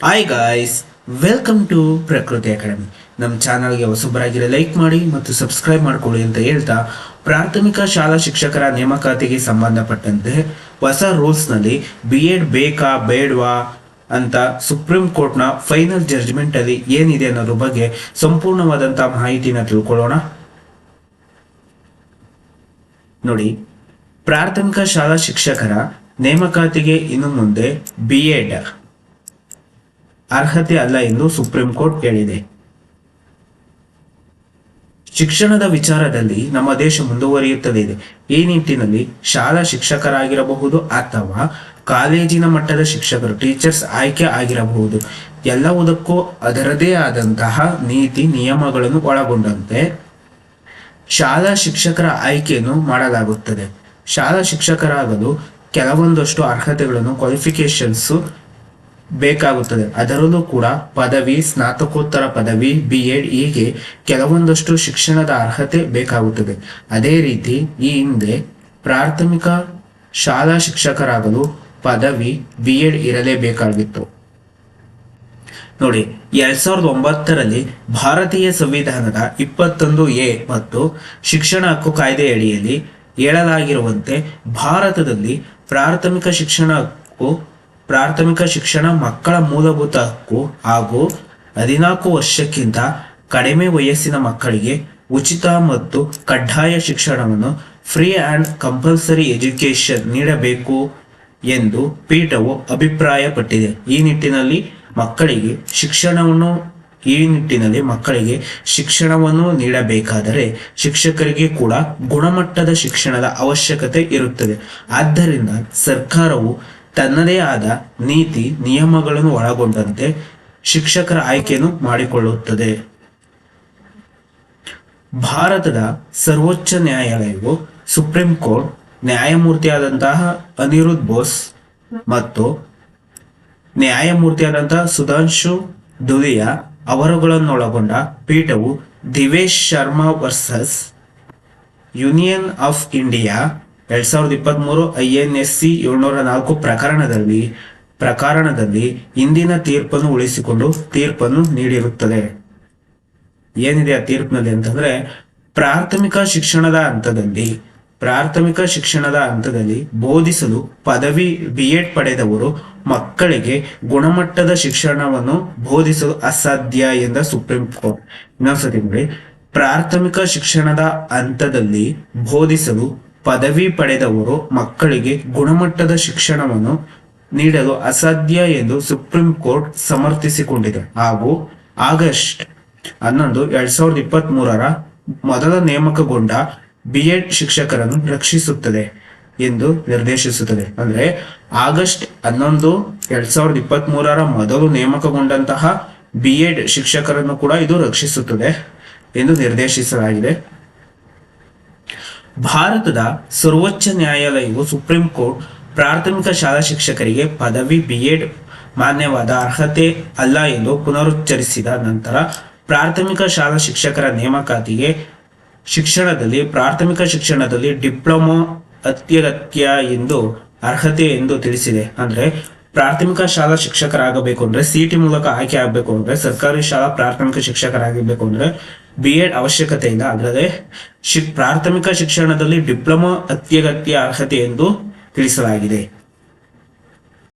Hi guys welcome to Prakruti academy ನಮ್ಮ ಚಾನಲ್ಗೆ ಹೊಸಬರಾಗಿರೋ like ಮಾಡಿ ಮತ್ತು ಸಬ್ಸ್ಕ್ರೈಬ್ ಮಾಡಿಕೊಳ್ಳಿ ಅಂತ ಹೇಳ್ತಾ ಪ್ರಾಥಮಿಕ ಶಾಲಾ ಶಿಕ್ಷಕರ ನೇಮಕಾತಿಗೆ ಸಂಬಂಧಪಟ್ಟಂತೆ ಹೊಸ ರೂಲ್ಸ್ನಲ್ಲಿ ಬಿ ಎಡ್ ಬೇಕಾ, ಬೇಡವಾ ಅಂತ ಸುಪ್ರೀಂ ಕೋರ್ಟ್ನ ಫೈನಲ್ ಜಡ್ಜ್ಮೆಂಟ್ ಅಲ್ಲಿ ಏನಿದೆ ಅನ್ನೋದ್ರ ಬಗ್ಗೆ ಸಂಪೂರ್ಣವಾದಂಥ ಮಾಹಿತಿನ ತಿಳ್ಕೊಳ್ಳೋಣ. ನೋಡಿ, ಪ್ರಾಥಮಿಕ ಶಾಲಾ ಶಿಕ್ಷಕರ ನೇಮಕಾತಿಗೆ ಇನ್ನು ಮುಂದೆ ಬಿ ಎಡ್ ಅರ್ಹತೆ ಅಲ್ಲ ಎಂದು ಸುಪ್ರೀಂ ಕೋರ್ಟ್ ಹೇಳಿದೆ. ಶಿಕ್ಷಣದ ವಿಚಾರದಲ್ಲಿ ನಮ್ಮ ದೇಶ ಮುಂದುವರಿಯುತ್ತದೆ. ಇದೆ ಈ ನಿಟ್ಟಿನಲ್ಲಿ ಶಾಲಾ ಶಿಕ್ಷಕರಾಗಿರಬಹುದು ಅಥವಾ ಕಾಲೇಜಿನ ಮಟ್ಟದ ಶಿಕ್ಷಕರು, ಟೀಚರ್ಸ್ ಆಯ್ಕೆ ಆಗಿರಬಹುದು. ಎಲ್ಲವುದಕ್ಕೂ ಅದರದೇ ಆದಂತಹ ನೀತಿ, ನಿಯಮಗಳನ್ನು ಒಳಗೊಂಡಂತೆ ಶಾಲಾ ಶಿಕ್ಷಕರ ಆಯ್ಕೆಯನ್ನು ಮಾಡಲಾಗುತ್ತದೆ. ಶಾಲಾ ಶಿಕ್ಷಕರಾಗಲು ಕೆಲವೊಂದಷ್ಟು ಅರ್ಹತೆಗಳನ್ನು ಕ್ವಾಲಿಫಿಕೇಶನ್ಸ್ ಬೇಕಾಗುತ್ತದೆ. ಅದರಲ್ಲೂ ಕೂಡ ಪದವಿ, ಸ್ನಾತಕೋತ್ತರ ಪದವಿ ಬಿ ಎಡ್ ಹೀಗೆ ಕೆಲವೊಂದಷ್ಟು ಶಿಕ್ಷಣದ ಅರ್ಹತೆ ಬೇಕಾಗುತ್ತದೆ. ಅದೇ ರೀತಿ ಈ ಹಿಂದೆ ಪ್ರಾಥಮಿಕ ಶಾಲಾ ಶಿಕ್ಷಕರಾಗಲು ಪದವಿ ಬಿ ಎಡ್ ಇರಲೇಬೇಕಾಗಿತ್ತು. ನೋಡಿ, ಎರಡ್ ಸಾವಿರದ ಒಂಬತ್ತರಲ್ಲಿ ಭಾರತೀಯ ಸಂವಿಧಾನದ ಇಪ್ಪತ್ತೊಂದು ಎ ಮತ್ತು ಶಿಕ್ಷಣ ಹಕ್ಕು ಕಾಯ್ದೆ ಅಡಿಯಲ್ಲಿ ಹೇಳಲಾಗಿರುವಂತೆ ಭಾರತದಲ್ಲಿ ಪ್ರಾಥಮಿಕ ಶಿಕ್ಷಣ ಹಕ್ಕು ಪ್ರಾಥಮಿಕ ಶಿಕ್ಷಣ ಮಕ್ಕಳ ಮೂಲಭೂತ ಹಕ್ಕು ಹಾಗೂ ಹದಿನಾಲ್ಕು ವರ್ಷಕ್ಕಿಂತ ಕಡಿಮೆ ವಯಸ್ಸಿನ ಮಕ್ಕಳಿಗೆ ಉಚಿತ ಮತ್ತು ಕಡ್ಡಾಯ ಶಿಕ್ಷಣವನ್ನು ಫ್ರೀ ಆ್ಯಂಡ್ ಕಂಪಲ್ಸರಿ ಎಜುಕೇಶನ್ ನೀಡಬೇಕು ಎಂದು ಪೀಠವು ಅಭಿಪ್ರಾಯಪಟ್ಟಿದೆ. ಈ ನಿಟ್ಟಿನಲ್ಲಿ ಮಕ್ಕಳಿಗೆ ಶಿಕ್ಷಣವನ್ನು, ಈ ನಿಟ್ಟಿನಲ್ಲಿ ಮಕ್ಕಳಿಗೆ ಶಿಕ್ಷಣವನ್ನು ನೀಡಬೇಕಾದರೆ ಶಿಕ್ಷಕರಿಗೆ ಕೂಡ ಗುಣಮಟ್ಟದ ಶಿಕ್ಷಣದ ಅವಶ್ಯಕತೆ ಇರುತ್ತದೆ. ಆದ್ದರಿಂದ ಸರ್ಕಾರವು ತನ್ನದೇ ಆದ ನೀತಿ, ನಿಯಮಗಳನ್ನು ಒಳಗೊಂಡಂತೆ ಶಿಕ್ಷಕರ ಆಯ್ಕೆಯನ್ನು ಮಾಡಿಕೊಳ್ಳುತ್ತದೆ. ಭಾರತದ ಸರ್ವೋಚ್ಚ ನ್ಯಾಯಾಲಯವು ಸುಪ್ರೀಂ ಕೋರ್ಟ್, ನ್ಯಾಯಮೂರ್ತಿಯಾದಂತಹ ಅನಿರುದ್ಧ್ ಬೋಸ್ ಮತ್ತು ನ್ಯಾಯಮೂರ್ತಿಯಾದಂತಹ ಸುಧಾಂಶು ದುಲಿಯಾ ಅವರುಗಳನ್ನೊಳಗೊಂಡ ಪೀಠವು Divesh Sharma versus, union of India ಎರಡ್ ಸಾವಿರದ ಇಪ್ಪತ್ತ್ಮೂರು ಐ ಎನ್ ಎಸ್ ಸಿ ಏಳ್ನೂರ ನಾಲ್ಕು ಪ್ರಕರಣದಲ್ಲಿ ಪ್ರಕರಣದಲ್ಲಿ ಇಂದಿನ ತೀರ್ಪನ್ನು ಉಳಿಸಿಕೊಂಡು ತೀರ್ಪನ್ನು ನೀಡಿರುತ್ತದೆ. ಏನಿದೆ ಆ ತೀರ್ಪಿನಲ್ಲಿ ಅಂತಂದ್ರೆ, ಪ್ರಾಥಮಿಕ ಶಿಕ್ಷಣದ ಹಂತದಲ್ಲಿ, ಪ್ರಾಥಮಿಕ ಶಿಕ್ಷಣದ ಹಂತದಲ್ಲಿ ಬೋಧಿಸಲು ಪದವಿ ಬಿ ಎಡ್ ಪಡೆದವರು ಮಕ್ಕಳಿಗೆ ಗುಣಮಟ್ಟದ ಶಿಕ್ಷಣವನ್ನು ಬೋಧಿಸಲು ಅಸಾಧ್ಯ ಎಂದ ಸುಪ್ರೀಂ ಕೋರ್ಟ್. ಇನ್ನೊಂದ್ಸತಿ ನೋಡಿ, ಪ್ರಾಥಮಿಕ ಶಿಕ್ಷಣದ ಹಂತದಲ್ಲಿ ಬೋಧಿಸಲು ಪದವಿ ಪಡೆದವರು ಮಕ್ಕಳಿಗೆ ಗುಣಮಟ್ಟದ ಶಿಕ್ಷಣವನ್ನು ನೀಡಲು ಅಸಾಧ್ಯ ಎಂದು ಸುಪ್ರೀಂ ಕೋರ್ಟ್ ಸಮರ್ಥಿಸಿಕೊಂಡಿದೆ. ಹಾಗೂ ಆಗಸ್ಟ್ ಹನ್ನೊಂದು, ಎರಡ್ ಸಾವಿರದ ಇಪ್ಪತ್ತ್ ಮೂರರ ಮೊದಲ ನೇಮಕಗೊಂಡ ಬಿ ಎಡ್ ಶಿಕ್ಷಕರನ್ನು ರಕ್ಷಿಸುತ್ತದೆ ಎಂದು ನಿರ್ದೇಶಿಸುತ್ತದೆ. ಅಂದ್ರೆ ಆಗಸ್ಟ್ ಹನ್ನೊಂದು, ಎರಡ್ ಸಾವಿರದ ಇಪ್ಪತ್ತ್ ಮೂರರ ಮೊದಲು ನೇಮಕಗೊಂಡಂತಹ ಬಿ ಎಡ್ ಶಿಕ್ಷಕರನ್ನು ಕೂಡ ಇದು ರಕ್ಷಿಸುತ್ತದೆ ಎಂದು ನಿರ್ದೇಶಿಸಲಾಗಿದೆ. ಭಾರತದ ಸರ್ವೋಚ್ಚ ನ್ಯಾಯಾಲಯವು ಸುಪ್ರೀಂ ಕೋರ್ಟ್ ಪ್ರಾಥಮಿಕ ಶಾಲಾ ಶಿಕ್ಷಕರಿಗೆ ಪದವಿ ಬಿ ಎಡ್ ಮಾನ್ಯವಾದ ಅರ್ಹತೆ ಅಲ್ಲ ಎಂದು ಪುನರುಚ್ಚರಿಸಿದ ನಂತರ ಪ್ರಾಥಮಿಕ ಶಾಲಾ ಶಿಕ್ಷಕರ ನೇಮಕಾತಿಗೆ ಶಿಕ್ಷಣದಲ್ಲಿ, ಪ್ರಾಥಮಿಕ ಶಿಕ್ಷಣದಲ್ಲಿ ಡಿಪ್ಲೊಮೊ ಅತ್ಯಗತ್ಯ ಎಂದು ಅರ್ಹತೆ ಎಂದು ತಿಳಿಸಿದೆ. ಅಂದ್ರೆ ಪ್ರಾಥಮಿಕ ಶಾಲಾ ಶಿಕ್ಷಕರಾಗಬೇಕು ಅಂದ್ರೆ ಸಿಟಿ ಮೂಲಕ ಆಯ್ಕೆ ಆಗಬೇಕು ಅಂದ್ರೆ ಸರ್ಕಾರಿ ಶಾಲಾ ಪ್ರಾಥಮಿಕ ಶಿಕ್ಷಕರಾಗಬೇಕು ಅಂದ್ರೆ ಬಿ ಎಡ್ ಅವಶ್ಯಕತೆ ಇಲ್ಲ ಅಲ್ಲದೆ ಶಿ ಪ್ರಾಥಮಿಕ ಶಿಕ್ಷಣದಲ್ಲಿ ಡಿಪ್ಲೊಮಾ ಅತ್ಯಗತ್ಯ ಅರ್ಹತೆ ಎಂದು ತಿಳಿಸಲಾಗಿದೆ.